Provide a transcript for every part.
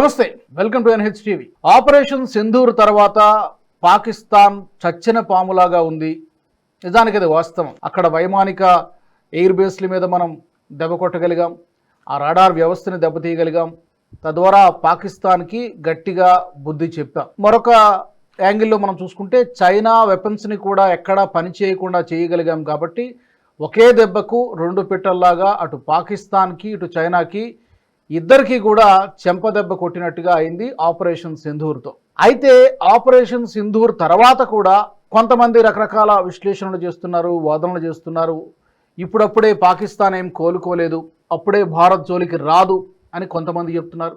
నమస్తే welcome to NH TV. Operation Sindoor తర్వాత పాకిస్తాన్ చచ్చిన పాములాగా ఉంది. నిజానికి అది వాస్తవం. అక్కడ వైమానిక ఎయిర్ బేస్ల మీద మనం దెబ్బ కొట్టగలిగాం. ఆ రాడార్ వ్యవస్థని దెబ్బతీయగలిగాం తద్వారా పాకిస్తాన్కి గట్టిగా బుద్ధి చెప్పాం. మరొక యాంగిల్లో మనం చూసుకుంటే చైనా వెపన్స్ని కూడా ఎక్కడా పని చేయకుండా చేయగలిగాం కాబట్టి ఒకే దెబ్బకు రెండు పిట్టల్లాగా అటు పాకిస్తాన్కి ఇటు చైనాకి ఇద్దరికి కూడా చెంపదెబ్బ కొట్టినట్టుగా అయింది ఆపరేషన్ సింధూర్తో. అయితే ఆపరేషన్ సింధూర్ తర్వాత కూడా కొంతమంది రకరకాల విశ్లేషణలు చేస్తున్నారు వాదనలు చేస్తున్నారు. ఇప్పుడప్పుడే పాకిస్తాన్ ఏం కోలుకోలేదు అప్పుడే భారత్ జోలికి రాదు అని కొంతమంది చెప్తున్నారు.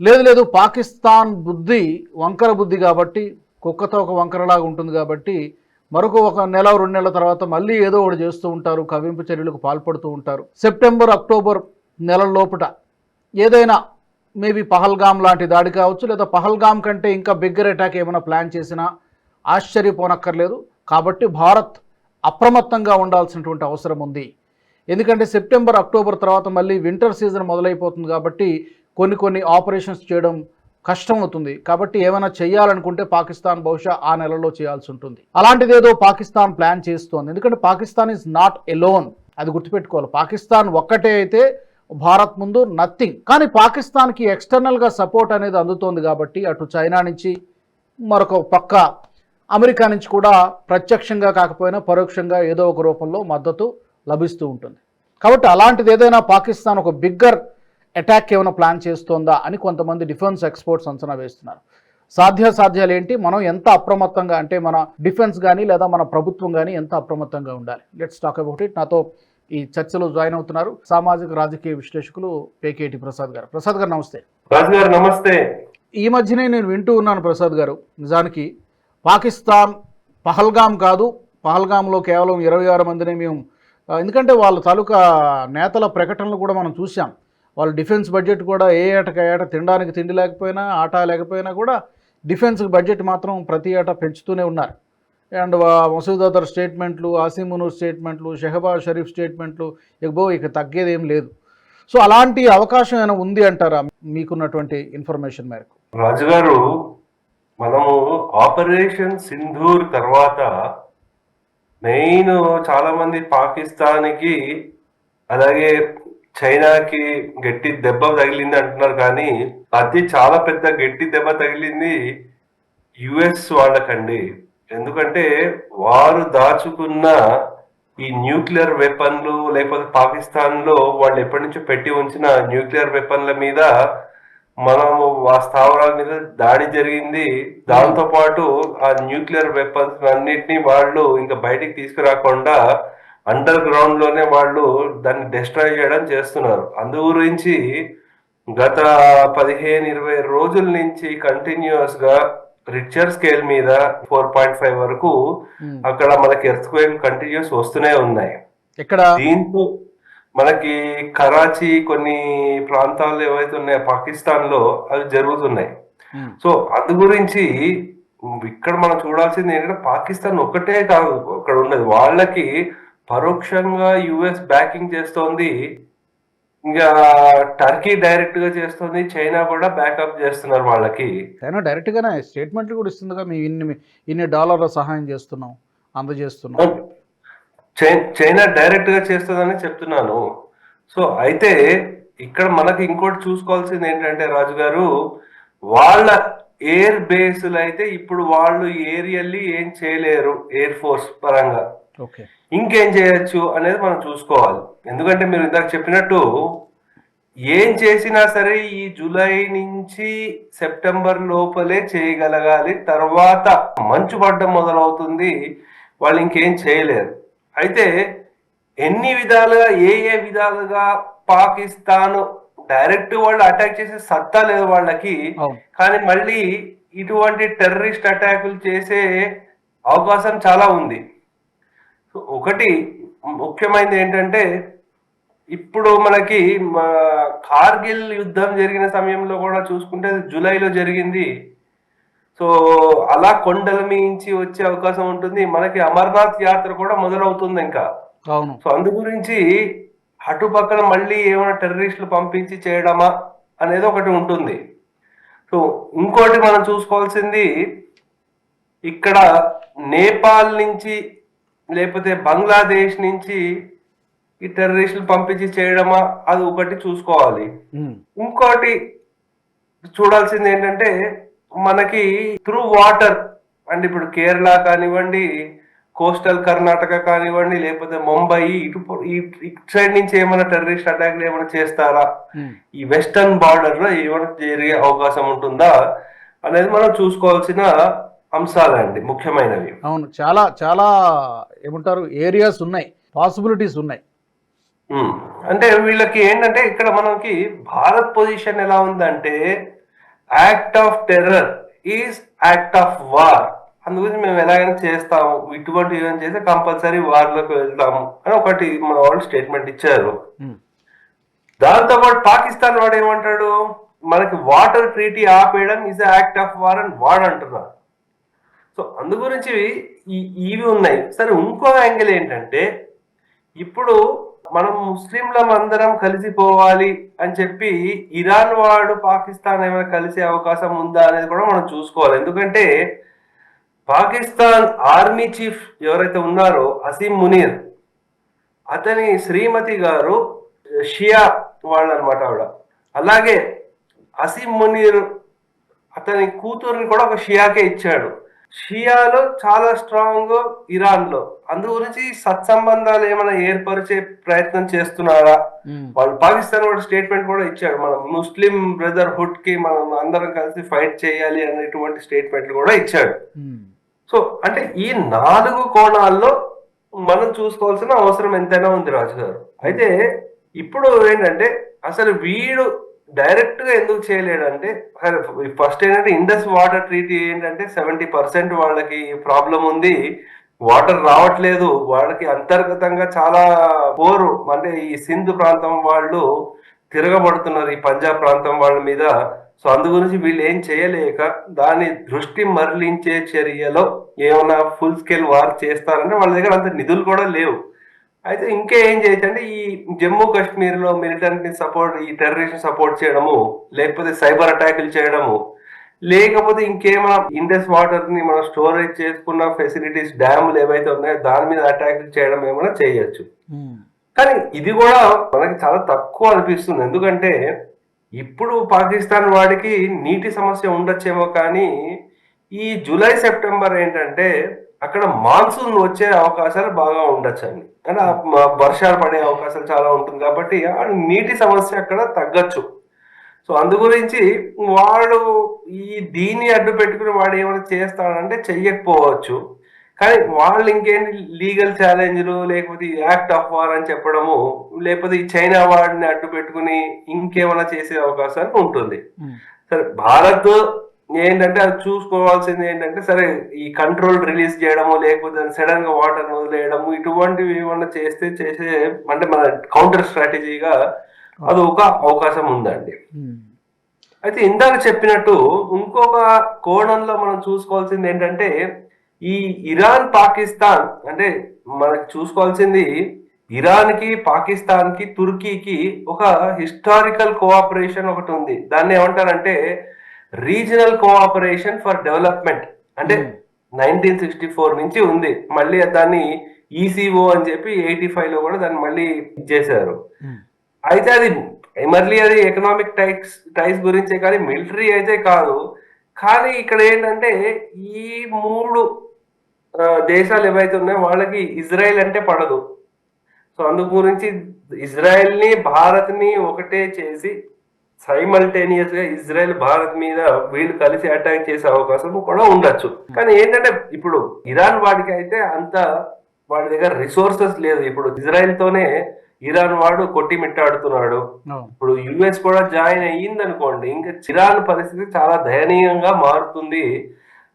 లేదు లేదు పాకిస్తాన్ బుద్ధి వంకర బుద్ధి కాబట్టి కుక్కతో ఒక వంకరలాగా ఉంటుంది కాబట్టి మరొక ఒక నెల రెండు నెలల తర్వాత మళ్ళీ ఏదో ఒకటి చేస్తూ ఉంటారు కవింపు చర్యలకు పాల్పడుతూ ఉంటారు. సెప్టెంబర్ అక్టోబర్ నెలల లోపట ఏదైనా మేబీ పహల్గామ్ లాంటి దాడి కావచ్చు లేదా పహల్గామ్ కంటే ఇంకా బిగ్గర్ అటాక్ ఏమైనా ప్లాన్ చేసినా ఆశ్చర్యపోనక్కర్లేదు. కాబట్టి భారత్ అప్రమత్తంగా ఉండాల్సినటువంటి అవసరం ఉంది. ఎందుకంటే సెప్టెంబర్ అక్టోబర్ తర్వాత మళ్ళీ వింటర్ సీజన్ మొదలైపోతుంది కాబట్టి కొన్ని కొన్ని ఆపరేషన్స్ చేయడం కష్టం అవుతుంది కాబట్టి ఏమైనా చేయాలనుకుంటే పాకిస్తాన్ బహుశా ఆ నెలలో చేయాల్సి ఉంటుంది. అలాంటిది ఏదో పాకిస్తాన్ ప్లాన్ చేస్తోంది. ఎందుకంటే పాకిస్తాన్ ఈజ్ నాట్ ఎలోన్. అది గుర్తుపెట్టుకోవాలి. పాకిస్తాన్ ఒక్కటే అయితే భారత్ ముందు నథింగ్ కానీ పాకిస్తాన్కి ఎక్స్టర్నల్గా సపోర్ట్ అనేది అందుతోంది కాబట్టి అటు చైనా నుంచి మరొక పక్క అమెరికా నుంచి కూడా ప్రత్యక్షంగా కాకపోయినా పరోక్షంగా ఏదో ఒక రూపంలో మద్దతు లభిస్తూ ఉంటుంది. కాబట్టి అలాంటిది ఏదైనా పాకిస్తాన్ ఒక బిగ్గర్ అటాక్ ఏమైనా ప్లాన్ చేస్తోందా అని కొంతమంది డిఫెన్స్ ఎక్స్పోర్ట్స్ అంచనా వేస్తున్నారు. సాధ్యాసాధ్యాలు ఏంటి? మనం ఎంత అప్రమత్తంగా అంటే మన డిఫెన్స్ కానీ లేదా మన ప్రభుత్వం కానీ ఎంత అప్రమత్తంగా ఉండాలి? లెట్స్ టాక్ అబౌట్ ఇట్ నాతో ఈ చర్చలో జాయిన్ అవుతున్నారు సామాజిక రాజకీయ విశ్లేషకులు పేకేటి ప్రసాద్ గారు. ప్రసాద్ గారు నమస్తే. గారు నమస్తే. ఈ మధ్యనే నేను వింటూ ఉన్నాను ప్రసాద్ గారు. నిజానికి పాకిస్తాన్ పహల్గామ్ కాదు పహల్గామ్లో కేవలం ఇరవై ఆరు మందిని మేము ఎందుకంటే వాళ్ళ తాలూకా నేతల ప్రకటనలు కూడా మనం చూసాం వాళ్ళ డిఫెన్స్ బడ్జెట్ కూడా ఏ ఏటకి ఏట తినడానికి తిండి లేకపోయినా ఆట లేకపోయినా కూడా డిఫెన్స్ బడ్జెట్ మాత్రం ప్రతి ఏటా పెంచుతూనే ఉన్నారు. అండ్ మసూద్ అదర్ స్టేట్మెంట్లు ఆసిమునూర్ స్టేట్మెంట్లు షెహబాజ్ షరీఫ్ స్టేట్మెంట్లు ఇకబో ఇక తగ్గేది ఏం లేదు. సో అలాంటి అవకాశం ఏమైనా ఉంది అంటారా మీకున్నటువంటి ఇన్ఫర్మేషన్ మేరకు? రాజుగారు మనము ఆపరేషన్ సింధూర్ తర్వాత మెయిన్ చాలా మంది పాకిస్తాన్కి అలాగే చైనాకి గట్టి దెబ్బ తగిలింది అంటున్నారు కానీ అది చాలా పెద్ద గట్టి దెబ్బ తగిలింది యుఎస్ వాళ్ళకండి. ఎందుకంటే వారు దాచుకున్న ఈ న్యూక్లియర్ వెపన్లు లేకపోతే పాకిస్తాన్లో వాళ్ళు ఎప్పటి నుంచో పెట్టి ఉంచిన న్యూక్లియర్ వెపన్ల మీద మనము ఆ స్థావరాల మీద దాడి జరిగింది. దాంతో పాటు ఆ న్యూక్లియర్ వెపన్స్ అన్నిటిని వాళ్ళు ఇంకా బయటికి తీసుకురాకుండా అండర్ గ్రౌండ్లోనే వాళ్ళు దాన్ని డిస్ట్రాయ్ చేయడం చేస్తున్నారు. అందు గురించి గత పదిహేను ఇరవై రోజుల నుంచి కంటిన్యూస్గా రిచర్ స్కేల్ మీద ఫోర్ పాయింట్ ఫైవ్ వరకు Hmm. అక్కడ మనకి ఎర్త్ క్వేక్ కంటిన్యూస్ వస్తూనే ఉన్నాయి. ఇక్కడ దీంతో మనకి కరాచీ కొన్ని ప్రాంతాలు ఏవైతే ఉన్నాయో పాకిస్తాన్లో అవి జరుగుతున్నాయి. ఉమ్, సో అందు గురించి ఇక్కడ మనం చూడాల్సింది ఏంటంటే పాకిస్తాన్ ఒకటే కాదు అక్కడ ఉన్నది. వాళ్ళకి పరోక్షంగా యుఎస్ బ్యాకింగ్ చేస్తోంది ఇంకా టర్కీ డైరెక్ట్గా చేస్తుంది చైనా కూడా బ్యాకప్ చేస్తున్నారు వాళ్ళకి. చైనా డైరెక్ట్గానే స్టేట్మెంట్లు కూడా ఇస్తుందిగా మేము ఇన్ని ఇన్ని డాలర్ల సహాయం చేస్తున్నాం అందజేస్తున్నాం చైనా డైరెక్ట్గా చేస్తుందని చెప్తున్నాను. సో అయితే ఇక్కడ మనకి ఇంకోటి చూసుకోవాల్సింది ఏంటంటే రాజు గారు వాళ్ళ ఎయిర్ బేస్లు అయితే ఇప్పుడు వాళ్ళు ఏరియల్లీ ఏం చేయలేరు ఎయిర్ ఫోర్స్ పరంగా. ఓకే. ఇంకేం చేయొచ్చు అనేది మనం చూసుకోవాలి. ఎందుకంటే మీరు ఇందాక చెప్పినట్టు ఏం చేసినా సరే ఈ జూలై నుంచి సెప్టెంబర్ లోపలే చేయగలగాలి. తర్వాత మంచు పడ్డం మొదలవుతుంది. వాళ్ళు ఇంకేం చేయలేరు. అయితే ఎన్ని విధాలుగా ఏ ఏ విధాలుగా పాకిస్తాన్ డైరెక్ట్ వాళ్ళు అటాక్ చేసే సత్తా లేదు వాళ్ళకి. కానీ మళ్ళీ ఇటువంటి టెర్రరిస్ట్ అటాకులు చేసే అవకాశం చాలా ఉంది. సో ఒకటి ముఖ్యమైనది ఏంటంటే ఇప్పుడు మనకి కార్గిల్ యుద్ధం జరిగిన సమయంలో కూడా చూసుకుంటే జూలైలో జరిగింది. సో అలా కొండల మించి వచ్చే అవకాశం ఉంటుంది. మనకి అమర్నాథ్ యాత్ర కూడా మొదలవుతుంది ఇంకా. అవును. సో అందు గురించి అటు పక్కన మళ్ళీ ఏమైనా టెర్రరిస్టులు పంపించి చేయడమా అనేది ఒకటి ఉంటుంది. సో ఇంకోటి మనం చూసుకోవాల్సింది ఇక్కడ నేపాల్ నుంచి లేకపోతే బంగ్లాదేశ్ నుంచి ఈ టెర్రరిస్టులు పంపించి చేయడమా అది ఒకటి చూసుకోవాలి. ఇంకోటి చూడాల్సింది ఏంటంటే మనకి త్రూ వాటర్ అంటే ఇప్పుడు కేరళ కానివ్వండి కోస్టల్ కర్ణాటక కానివ్వండి లేకపోతే ముంబై ఇటు ఇటు సైడ్ నుంచి ఏమైనా టెర్రరిస్ట్ అటాక్లు ఏమైనా చేస్తారా? ఈ వెస్టర్న్ బార్డర్లో ఏమైనా జరిగే అవకాశం ఉంటుందా? అనేది మనం చూసుకోవాల్సిన అంశాలండి ముఖ్యమైనవి. అవును చాలా చాలా ఏమంటారు ఏరియాస్ ఉన్నాయి పాసిబిలిటీస్ ఉన్నాయి. అంటే వీళ్ళకి ఏంటంటే ఇక్కడ మనకి భారత్ పొజిషన్ ఎలా ఉందంటే act of terror is act of war అందుగురించి మేము ఎలాగైనా చేస్తాము ఇటువంటి ఏమైనా చేస్తే కంపల్సరీ వార్లోకి వెళ్తాము అని ఒకటి మన వాళ్ళు స్టేట్మెంట్ ఇచ్చారు. ఉమ్, దాంతో పాటు పాకిస్తాన్ వాడు ఏమంటాడు మనకి వాటర్ ట్రీటీ ఆపేయడం ఇస్ యాక్ట్ ఆఫ్ వార్ అని వాడు అంటున్నాడు సో అందు గురించి ఇవి ఉన్నాయి. సరే ఇంకో యాంగిల్ ఏంటంటే ఇప్పుడు మనం ముస్లింలం అందరం కలిసిపోవాలి అని చెప్పి ఇరాన్ వాడు పాకిస్తాన్ ఏమైనా కలిసే అవకాశం ఉందా అనేది కూడా మనం చూసుకోవాలి. ఎందుకంటే పాకిస్తాన్ ఆర్మీ చీఫ్ ఎవరైతే ఉన్నారో అసీం మునీర్ అతని శ్రీమతి గారు షియా వాళ్ళు అనమాట ఆవిడ. అలాగే అసీం మునీర్ అతని కూతుర్ని కూడా ఒక షియాకే ఇచ్చాడు. షియాలో చాలా స్ట్రాంగ్ ఇరాన్లో అందు గురించి సత్సంబంధాలు ఏమైనా ఏర్పరిచే ప్రయత్నం చేస్తున్నారా? వాళ్ళు పాకిస్తాన్ వాడు స్టేట్మెంట్ కూడా ఇచ్చాడు. మనం ముస్లిం బ్రదర్హుడ్కి మనం అందరం కలిసి ఫైట్ చేయాలి అనేటువంటి స్టేట్మెంట్లు కూడా ఇచ్చాడు. సో అంటే ఈ నాలుగు కోణాల్లో మనం చూసుకోవాల్సిన అవసరం ఎంతైనా ఉంది రాజు గారు అయితే ఇప్పుడు ఏంటంటే అసలు వీడు డైరెక్ట్గా ఎందుకు చేయలేడంటే ఫస్ట్ ఏంటంటే ఇండస్ వాటర్ ట్రీటీ ఏంటంటే సెవెంటీ పర్సెంట్ వాళ్ళకి ప్రాబ్లం ఉంది. వాటర్ రావట్లేదు. వాళ్ళకి అంతర్గతంగా చాలా పోరు. అంటే ఈ సింధు ప్రాంతం వాళ్ళు తిరగబడుతున్నారు ఈ పంజాబ్ ప్రాంతం వాళ్ళ మీద. సో అందు గురించి వీళ్ళు ఏం చేయలేక దాని దృష్టి మరలించే చర్యలో ఏమైనా ఫుల్ స్కేల్ వార్ చేస్తారంటే వాళ్ళ దగ్గర అంత నిధులు కూడా లేవు. అయితే ఇంకా ఏం చేయొచ్చు అంటే ఈ జమ్మూ కాశ్మీర్లో మిలిటెంట్ సపోర్ట్ ఈ టెర్రరిస్ట్ సపోర్ట్ చేయడము లేకపోతే సైబర్ అటాకులు చేయడము లేకపోతే ఇంకేమైనా ఇండస్ వాటర్ని మనం స్టోరేజ్ చేసుకున్న ఫెసిలిటీస్ డ్యాములు ఏవైతే ఉన్నాయో దాని మీద అటాకులు చేయడం ఏమైనా చేయొచ్చు. కానీ ఇది కూడా మనకి చాలా తక్కువ అనిపిస్తుంది. ఎందుకంటే ఇప్పుడు పాకిస్తాన్ వాడికి నీటి సమస్య ఉండొచ్చేమో కానీ ఈ జూలై సెప్టెంబర్ ఏంటంటే అక్కడ మాన్సూన్ వచ్చే అవకాశాలు బాగా ఉండొచ్చు అండి మ- వర్షాలు పడే అవకాశాలు చాలా ఉంటుంది కాబట్టి నీటి సమస్య అక్కడ తగ్గచ్చు. సో అందు గురించి వాడు ఈ దీన్ని అడ్డు పెట్టుకుని వాడు ఏమైనా చేస్తాడంటే చెయ్యకపోవచ్చు. కానీ వాళ్ళు ఇంకేంటి లీగల్ ఛాలెంజ్లు లేకపోతే యాక్ట్ ఆఫ్ వార్ అని చెప్పడము లేకపోతే ఈ చైనా వాడిని అడ్డు పెట్టుకుని ఇంకేమైనా చేసే అవకాశాలు ఉంటుంది. సరే భారత్ ఏంటంటే అది చూసుకోవాల్సింది ఏంటంటే సరే ఈ కంట్రోల్ రిలీజ్ చేయడము లేకపోతే సడన్గా వాటర్ వదిలేయడము ఇటువంటివి ఏమన్నా చేస్తే చేసే అంటే మన కౌంటర్ స్ట్రాటజీగా అది ఒక అవకాశం ఉందండి. ఉమ్, అయితే ఇందాక చెప్పినట్టు ఇంకొక కోణంలో మనం చూసుకోవాల్సింది ఏంటంటే ఈ ఇరాన్ పాకిస్తాన్ అంటే మనకి చూసుకోవాల్సింది ఇరాన్కి పాకిస్తాన్కి తుర్కీకి ఒక హిస్టారికల్ కోఆపరేషన్ ఒకటి ఉంది. దాన్ని ఏమంటారంటే రీజనల్ కోఆపరేషన్ ఫర్ డెవలప్మెంట్ అంటే నైన్టీన్ సిక్స్టీ ఫోర్ నుంచి ఉంది. మళ్ళీ దాన్ని ఈసీఓ అని చెప్పి ఎయిటీ ఫైవ్లో కూడా దాన్ని మళ్ళీ చేశారు. ఉమ్, అయితే అది ప్రైమర్లీ అది ఎకనామిక్ టైక్స్ టైస్ గురించే కానీ మిలిటరీ అయితే కాదు. కానీ ఇక్కడ ఏంటంటే ఈ మూడు దేశాలు ఏవైతే ఉన్నాయో వాళ్ళకి ఇజ్రాయెల్ అంటే పడదు. సో అందు గురించి ఇజ్రాయెల్ని భారత్ని ఒకటే చేసి సైమల్టేనియస్గా ఇజ్రాయెల్ భారత్ మీద వీళ్ళు కలిసి అటాక్ చేసే అవకాశం కూడా ఉండొచ్చు. కానీ ఏంటంటే ఇప్పుడు ఇరాన్ వాడికి అయితే అంత వాడి దగ్గర రిసోర్సెస్ లేదు. ఇప్పుడు ఇజ్రాయెల్ తోనే ఇరాన్ వాడు కొట్టిమిట్టాడుతున్నాడు. అవును. ఇప్పుడు యుఎస్ కూడా జాయిన్ అయ్యింది అనుకోండి ఇంకా ఇరాన్ పరిస్థితి చాలా దయనీయంగా మారుతుంది.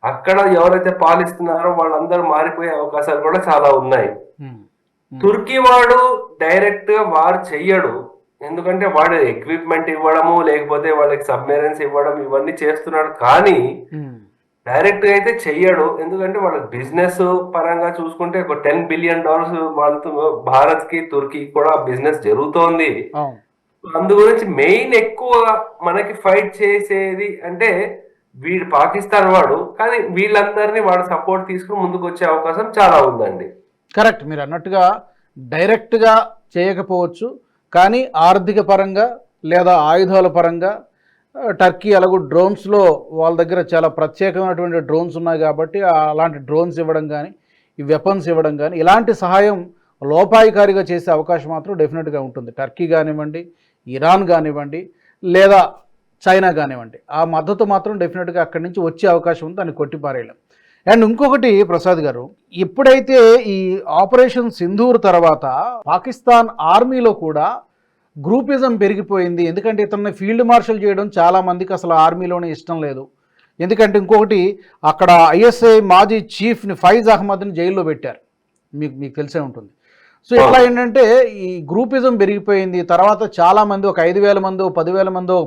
అక్కడ ఎవరైతే పాలిస్తున్నారో వాళ్ళందరూ మారిపోయే అవకాశాలు కూడా చాలా ఉన్నాయి. తుర్కీ వాడు డైరెక్ట్గా వారు చెయ్యడు. ఎందుకంటే వాడు ఎక్విప్మెంట్ ఇవ్వడము లేకపోతే వాళ్ళకి సబ్మెరైన్స్ ఇవ్వడం ఇవన్నీ చేస్తున్నాడు కానీ డైరెక్ట్గా అయితే చెయ్యడు. ఎందుకంటే వాళ్ళ బిజినెస్ పరంగా చూసుకుంటే ఒక టెన్ బిలియన్ డాలర్స్ వాళ్ళతో భారత్కి తుర్కీ కూడా బిజినెస్ జరుగుతోంది. అందు గురించి మెయిన్ ఎక్కువ మనకి ఫైట్ చేసేది అంటే వీడు పాకిస్తాన్ వాడు కానీ వీళ్ళందరినీ వాడు సపోర్ట్ తీసుకుని ముందుకు వచ్చే అవకాశం చాలా ఉందండి. కరెక్ట్ మీరు అన్నట్టుగా డైరెక్ట్గా చేయకపోవచ్చు. కానీ ఆర్థిక పరంగా లేదా ఆయుధాల పరంగా టర్కీ అలాగే డ్రోన్స్లో వాళ్ళ దగ్గర చాలా ప్రత్యేకమైనటువంటి డ్రోన్స్ ఉన్నాయి కాబట్టి అలాంటి డ్రోన్స్ ఇవ్వడం కానీ ఈ వెపన్స్ ఇవ్వడం కానీ ఇలాంటి సహాయం లోపాయికారిగా చేసే అవకాశం మాత్రం డెఫినెట్గా ఉంటుంది. టర్కీ కానివ్వండి ఇరాన్ కానివ్వండి లేదా చైనా కానివ్వండి. ఆ మద్దతు మాత్రం డెఫినెట్గా అక్కడి నుంచి వచ్చే అవకాశం ఉంది దాన్ని కొట్టిపారేయలేం. అండ్ ఇంకొకటి ప్రసాద్ గారు ఎప్పుడైతే ఈ ఆపరేషన్ సింధూర్ తర్వాత పాకిస్తాన్ ఆర్మీలో కూడా గ్రూపిజం పెరిగిపోయింది. ఎందుకంటే ఇతన్ని ఫీల్డ్ మార్షల్ చేయడం చాలా మందికి అసలు ఆర్మీలోనే ఇష్టం లేదు. ఎందుకంటే ఇంకొకటి అక్కడ ఐఎస్ఐ మాజీ చీఫ్ని ఫైజ్ అహ్మద్ని జైల్లో పెట్టారు. మీకు మీకు తెలిసే ఉంటుంది. సో ఇట్లా ఏంటంటే ఈ గ్రూపిజం పెరిగిపోయింది. తర్వాత చాలామంది ఒక ఐదు వేల మందో పదివేల మందో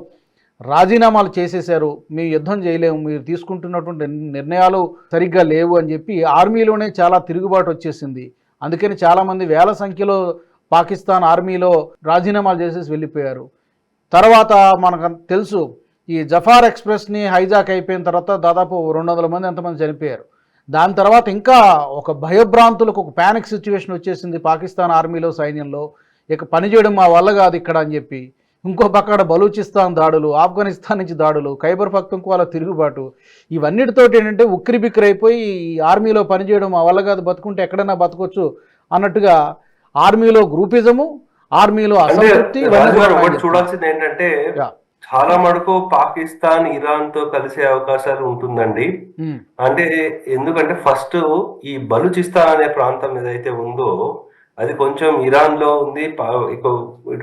రాజీనామాలు చేసేశారు మీ యుద్ధం చేయలేము మీరు తీసుకుంటున్నటువంటి నిర్ణయాలు సరిగ్గా లేవు అని చెప్పి ఆర్మీలోనే చాలా తిరుగుబాటు వచ్చేసింది. అందుకని చాలామంది వేల సంఖ్యలో పాకిస్తాన్ ఆర్మీలో రాజీనామాలు చేసేసి వెళ్ళిపోయారు. తర్వాత మనకు తెలుసు ఈ జఫార్ ఎక్స్ప్రెస్ని హైజాక్ అయిపోయిన తర్వాత దాదాపు రెండు వందల మంది ఎంతమంది చనిపోయారు. దాని తర్వాత ఇంకా ఒక భయభ్రాంతులకు ఒక ప్యానిక్ సిచ్యువేషన్ వచ్చేసింది పాకిస్తాన్ ఆర్మీలో సైన్యంలో. ఇక పనిచేయడం మా వల్ల కాదు ఇక్కడ అని చెప్పి ఇంకో పక్కన బలూచిస్తాన్ దాడులు ఆఫ్ఘనిస్తాన్ నుంచి దాడులు ఖైబర్ పఖ్తుంక్వాల తిరుగుబాటు ఇవన్నిటితోటి ఏంటంటే ఉక్కిరి బిక్కిరి అయిపోయి ఈ ఆర్మీలో పనిచేయడం మా వల్ల కాదు బతుకుంటే ఎక్కడైనా బతకొచ్చు అన్నట్టుగా ఆర్మీలో గ్రూపిజము ఆర్మీలో అసంతృప్తి. చూడాల్సింది ఏంటంటే. చాలా మటుకు పాకిస్తాన్ ఇరాన్తో కలిసే అవకాశాలు ఉంటుందండి అంటే ఎందుకంటే ఫస్ట్ ఈ బలూచిస్తాన్ అనే ప్రాంతం ఏదైతే ఉందో అది కొంచెం ఇరాన్లో ఉంది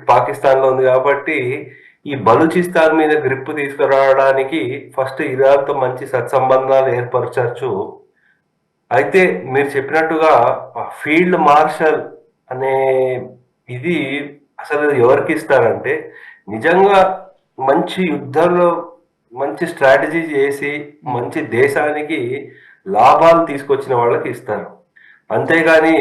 పాకిస్తాన్లో ఉంది కాబట్టి ఈ బలూచిస్తాన్ మీద గ్రిప్ తీసుకురావడానికి ఫస్ట్ ఇరాన్తో మంచి సత్సంబంధాలు ఏర్పరచచ్చు అయితే మీరు చెప్పినట్టుగా ఫీల్డ్ మార్షల్ అనే ఇది అసలు ఎవరికి ఇస్తారంటే నిజంగా మంచి యుద్ధంలో మంచి స్ట్రాటజీ చేసి మంచి దేశానికి లాభాలు తీసుకొచ్చిన వాళ్ళకి ఇస్తారు. అంతేగాని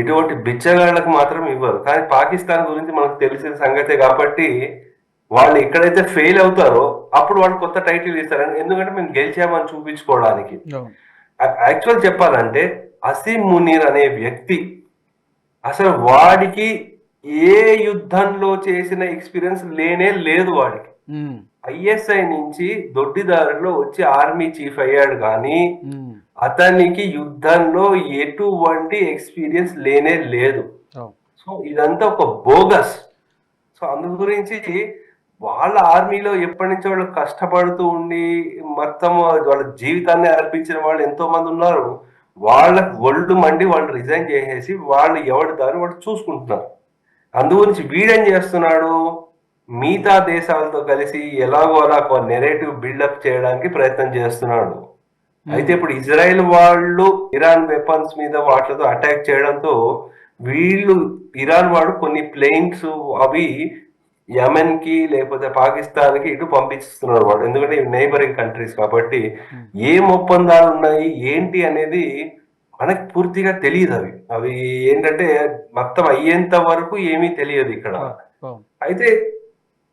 ఇటువంటి బిచ్చగాళ్ళకి మాత్రం ఇవ్వరు. కానీ పాకిస్తాన్ గురించి మనకు తెలిసిన సంగతే కాబట్టి వాళ్ళు ఎక్కడైతే ఫెయిల్ అవుతారో అప్పుడు వాళ్ళు కొత్త టైటిల్ ఇస్తారు. ఎందుకంటే మేము గెలిచామని చూపించుకోవడానికి. యాక్చువల్ చెప్పాలంటే అసీం మునీర్ అనే వ్యక్తి అసలు వాడికి ఏ యుద్ధంలో చేసిన ఎక్స్పీరియన్స్ లేనే లేదు వాడికి. ఐఎస్ఐ నుంచి దొడ్డిదారిలో వచ్చి ఆర్మీ చీఫ్ అయ్యాడు కానీ అతనికి యుద్ధంలో ఎటువంటి ఎక్స్పీరియన్స్ లేనే లేదు. సో ఇదంతా ఒక బోగస్. సో అందు గురించి వాళ్ళ ఆర్మీలో ఎప్పటి నుంచో వాళ్ళు కష్టపడుతూ ఉండి మొత్తం వాళ్ళ జీవితాన్ని అర్పించిన వాళ్ళు ఎంతో మంది ఉన్నారు. వాళ్ళకి ఒళ్ళు మండి వాళ్ళు రిజైన్ చేసేసి వాళ్ళు ఎవరి దారి వాళ్ళు చూసుకుంటున్నారు. అందు గురించి వీడేం చేస్తున్నాడు? మిగతా దేశాలతో కలిసి ఎలాగో అలా ఒక నెరేటివ్ బిల్డప్ చేయడానికి ప్రయత్నం చేస్తున్నాడు. అయితే ఇప్పుడు ఇజ్రాయెల్ వాళ్ళు ఇరాన్ వెపన్స్ మీద వాటితో అటాక్ చేయడంతో వీళ్ళు ఇరాన్ వాడు కొన్ని ప్లేన్స్ అవి యమెన్కి లేకపోతే పాకిస్తాన్కి ఇటు పంపిస్తున్నారు వాడు. ఎందుకంటే నైబరింగ్ కంట్రీస్ కాబట్టి ఏం ఒప్పందాలు ఉన్నాయి ఏంటి అనేది మనకి పూర్తిగా తెలియదు అవి. అవి ఏంటంటే మొత్తం అయ్యేంత వరకు ఏమీ తెలియదు ఇక్కడ. అయితే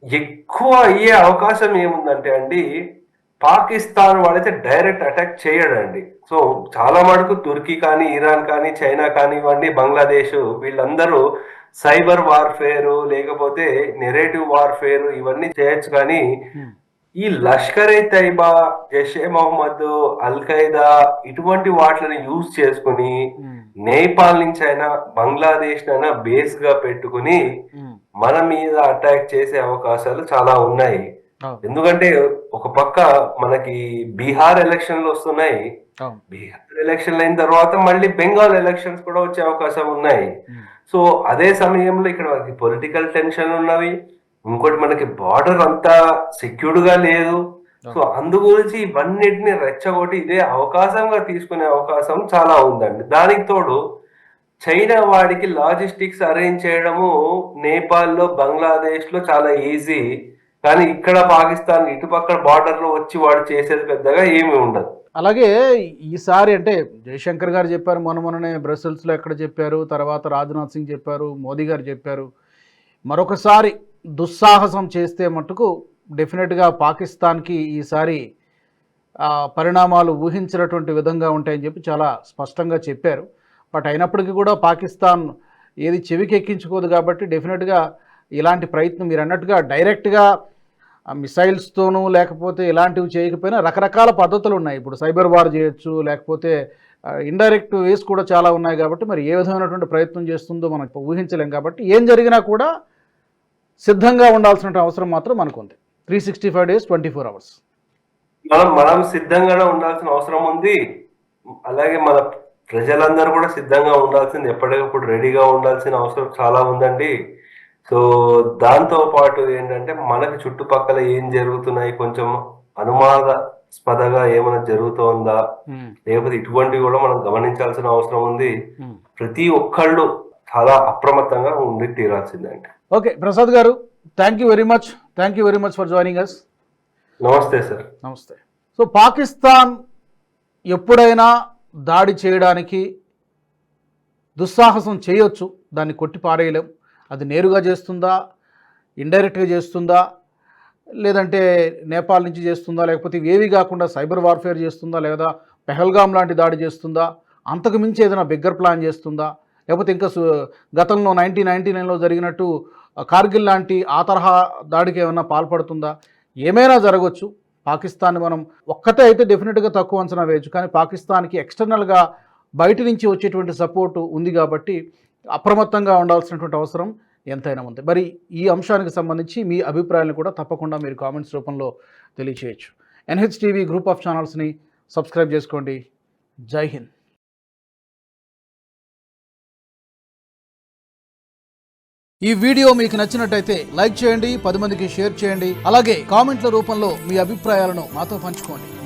ఎక్కువ అయ్యే అవకాశం ఏముందంటే అండి పాకిస్తాన్ వాడైతే డైరెక్ట్ అటాక్ చేయడండి. సో చాలా మటుకు తుర్కీ కానీ ఇరాన్ కానీ చైనా కానివ్వండి బంగ్లాదేశ్ వీళ్ళందరూ సైబర్ వార్ఫేర్ లేకపోతే నెరేటివ్ వార్ఫేర్ ఇవన్నీ చేయొచ్చు కానీ ఉమ్, ఈ లష్కర్ ఏ తైబా జైషే మొహమ్మద్ అల్ ఖైదా ఇటువంటి వాటిని యూజ్ చేసుకుని ఉమ్, నేపాల్ నుంచి అయినా బంగ్లాదేశ్ అయినా బేస్గా పెట్టుకుని ఉమ్, మన మీద అటాక్ చేసే అవకాశాలు చాలా ఉన్నాయి. ఎందుకంటే ఒక పక్క మనకి బీహార్ ఎలక్షన్లు వస్తున్నాయి. బీహార్ ఎలక్షన్లు అయిన తర్వాత మళ్ళీ బెంగాల్ ఎలక్షన్స్ కూడా వచ్చే అవకాశం ఉన్నాయి. సో అదే సమయంలో ఇక్కడ మనకి పొలిటికల్ టెన్షన్ ఉన్నవి. ఇంకోటి మనకి బార్డర్ అంతా సెక్యూర్డ్గా లేదు. సో అందు గురించి ఇవన్నిటిని రెచ్చగొట్టి ఇదే అవకాశంగా తీసుకునే అవకాశం చాలా ఉందండి. దానికి తోడు చైనా వాడికి లాజిస్టిక్స్ అరేంజ్ చేయడము నేపాల్లో బంగ్లాదేశ్లో చాలా ఈజీ కానీ ఇక్కడ పాకిస్తాన్ ఇటుపక్కల బార్డర్లో వచ్చి వాడు చేసేది పెద్దగా ఏమీ ఉండదు. అలాగే ఈసారి అంటే జయశంకర్ గారు చెప్పారు మొన్న మొన్ననే బ్రసెల్స్లో ఎక్కడ చెప్పారు తర్వాత రాజ్నాథ్ సింగ్ చెప్పారు మోదీ గారు చెప్పారు. మరొకసారి దుస్సాహసం చేస్తే మటుకు డెఫినెట్గా పాకిస్తాన్కి ఈసారి పరిణామాలు ఊహించినటువంటి విధంగా ఉంటాయని చెప్పి చాలా స్పష్టంగా చెప్పారు. బట్ అయినప్పటికీ కూడా పాకిస్తాన్ ఏది చెవికెక్కించుకోదు కాబట్టి డెఫినెట్గా ఇలాంటి ప్రయత్నం మీరు అన్నట్టుగా డైరెక్ట్గా మిసైల్స్తోనూ లేకపోతే ఇలాంటివి చేయకపోయినా రకరకాల పద్ధతులు ఉన్నాయి. ఇప్పుడు సైబర్ వార్ చేయొచ్చు లేకపోతే ఇండైరెక్ట్ వేస్ కూడా చాలా ఉన్నాయి కాబట్టి మరి ఏ విధమైనటువంటి ప్రయత్నం చేస్తుందో మనం ఊహించలేం కాబట్టి ఏం జరిగినా కూడా సిద్ధంగా ఉండాల్సిన అవసరం మాత్రం మనకుంది three sixty five days twenty four hours. మనం మనం సిద్ధంగానే ఉండాల్సిన అవసరం ఉంది. అలాగే మన ప్రజలందరూ కూడా సిద్ధంగా ఉండాల్సింది ఎప్పటికప్పుడు రెడీగా ఉండాల్సిన అవసరం చాలా ఉందండి. సో దాంతో పాటు ఏంటంటే మనకి చుట్టుపక్కల ఏం జరుగుతున్నాయి? కొంచెం అనుమానాస్పదగా ఏమైనా జరుగుతోందా? లేకపోతే ఇటువంటివి కూడా మనం గమనించాల్సిన అవసరం ఉంది. ప్రతి ఒక్కళ్ళు చాలా అప్రమత్తంగా ఉండి తీరాల్సిందండి. ఓకే ప్రసాద్ గారు thank you very much thank you very much for joining us నమస్తే సార్. నమస్తే. సో పాకిస్తాన్ ఎప్పుడైనా దాడి చేయడానికి దుస్సాహసం చేయొచ్చు దాన్ని కొట్టి పారేయలేం అది నేరుగా చేస్తుందా? ఇండైరెక్ట్గా చేస్తుందా? లేదంటే నేపాల్ నుంచి చేస్తుందా? లేకపోతే ఇవేవి కాకుండా సైబర్ వార్ఫేర్ చేస్తుందా? లేదా పెహల్గామ్ లాంటి దాడి చేస్తుందా? అంతకు మించి ఏదైనా బిగ్గర్ ప్లాన్ చేస్తుందా? లేకపోతే ఇంకా సు- గతంలో నైన్టీన్ నైన్టీ నైన్లో జరిగినట్టు కార్గిల్ లాంటి ఆ తరహా దాడికి ఏమైనా పాల్పడుతుందా? ఏమైనా జరగవచ్చు పాకిస్తాన్ మనం ఒక్కతే అయితే డెఫినెట్గా తక్కువ అంచనా వేయచ్చు. కానీ పాకిస్తాన్కి ఎక్స్టర్నల్గా బయట నుంచి వచ్చేటువంటి సపోర్టు ఉంది కాబట్టి అప్రమత్తంగా ఉండాల్సినటువంటి అవసరం ఎంతైనా ఉంది. మరి ఈ అంశానికి సంబంధించి మీ అభిప్రాయాలను కూడా తప్పకుండా మీరు కామెంట్స్ రూపంలో తెలియచేయచ్చు. ఎన్హెచ్టీవీ గ్రూప్ ఆఫ్ ఛానల్స్ని సబ్స్క్రైబ్ చేసుకోండి. జై హింద్. ఈ వీడియో మీకు నచ్చినట్టయితే లైక్ చేయండి పది మందికి షేర్ చేయండి అలాగే కామెంట్ల రూపంలో మీ అభిప్రాయాలను మాతో పంచుకోండి.